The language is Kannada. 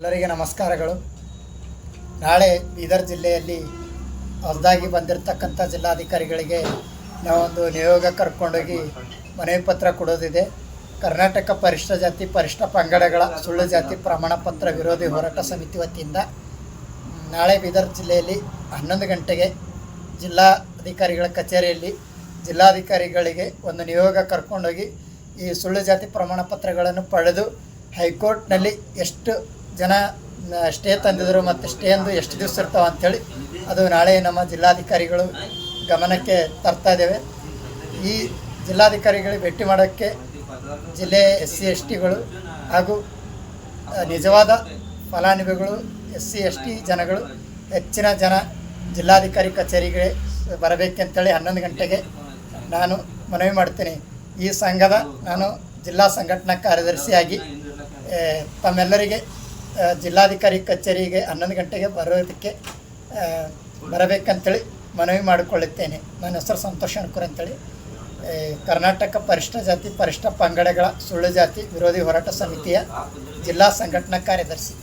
ಎಲ್ಲರಿಗೆ ನಮಸ್ಕಾರಗಳು. ನಾಳೆ ಬೀದರ್ ಜಿಲ್ಲೆಯಲ್ಲಿ ಹೊಸದಾಗಿ ಬಂದಿರತಕ್ಕಂಥ ಜಿಲ್ಲಾಧಿಕಾರಿಗಳಿಗೆ ನಾವೊಂದು ನಿಯೋಗ ಕರ್ಕೊಂಡೋಗಿ ಮನವಿ ಪತ್ರ ಕೊಡೋದಿದೆ. ಕರ್ನಾಟಕ ಪರಿಷ್ಠ ಜಾತಿ ಪರಿಷ್ಠ ಪಂಗಡಗಳ ಸುಳ್ಳು ಜಾತಿ ಪ್ರಮಾಣ ಪತ್ರ ವಿರೋಧಿ ಹೋರಾಟ ಸಮಿತಿ ವತಿಯಿಂದ ನಾಳೆ ಬೀದರ್ ಜಿಲ್ಲೆಯಲ್ಲಿ ಹನ್ನೊಂದು ಗಂಟೆಗೆ ಜಿಲ್ಲಾಧಿಕಾರಿಗಳ ಕಚೇರಿಯಲ್ಲಿ ಜಿಲ್ಲಾಧಿಕಾರಿಗಳಿಗೆ ಒಂದು ನಿಯೋಗ ಕರ್ಕೊಂಡೋಗಿ ಈ ಸುಳ್ಳು ಜಾತಿ ಪ್ರಮಾಣ ಪತ್ರಗಳನ್ನು ಪಡೆದು ಹೈಕೋರ್ಟ್ನಲ್ಲಿ ಎಷ್ಟು ಜನ ಸ್ಟೇ ತಂದಿದ್ರು ಮತ್ತು ಸ್ಟೇ ಅಂದು ಎಷ್ಟು ದಿವಸ ಇರ್ತಾವ ಅಂಥೇಳಿ ಅದು ನಾಳೆ ನಮ್ಮ ಜಿಲ್ಲಾಧಿಕಾರಿಗಳು ಗಮನಕ್ಕೆ ತರ್ತಾ ಇದ್ದೇವೆ. ಈ ಜಿಲ್ಲಾಧಿಕಾರಿಗಳಿಗೆ ಭೇಟಿ ಮಾಡೋಕ್ಕೆ ಜಿಲ್ಲೆ ಎಸ್ ಸಿ ಎಸ್ ಟಿಗಳು ಹಾಗೂ ನಿಜವಾದ ಫಲಾನುಭವಿಗಳು ಎಸ್ ಸಿ ಎಸ್ ಟಿ ಜನಗಳು, ಹೆಚ್ಚಿನ ಜನ ಜಿಲ್ಲಾಧಿಕಾರಿ ಕಚೇರಿಗೆ ಬರಬೇಕಂತೇಳಿ ಹನ್ನೊಂದು ಗಂಟೆಗೆ ನಾನು ಮನವಿ ಮಾಡ್ತೀನಿ. ಈ ಸಂಘದ ನಾನು ಜಿಲ್ಲಾ ಸಂಘಟನಾ ಕಾರ್ಯದರ್ಶಿಯಾಗಿ ತಮ್ಮೆಲ್ಲರಿಗೆ ಜಿಲ್ಲಾಧಿಕಾರಿ ಕಚೇರಿಗೆ ಹನ್ನೊಂದು ಗಂಟೆಗೆ ಬರೋದಕ್ಕೆ ಬರಬೇಕಂತೇಳಿ ಮನವಿ ಮಾಡಿಕೊಳ್ಳುತ್ತೇನೆ. ನನ್ನ ಹೆಸರು ಸಂತೋಷ್ ಅಣ್ಕೂರ್ ಅಂತೇಳಿ. ಕರ್ನಾಟಕ ಪರಿಷ್ಟ ಜಾತಿ ಪರಿಷ್ಟ ಪಂಗಡಗಳ ಸುಳ್ಳು ಜಾತಿ ವಿರೋಧಿ ಹೋರಾಟ ಸಮಿತಿಯ ಜಿಲ್ಲಾ ಸಂಘಟನಾ ಕಾರ್ಯದರ್ಶಿ.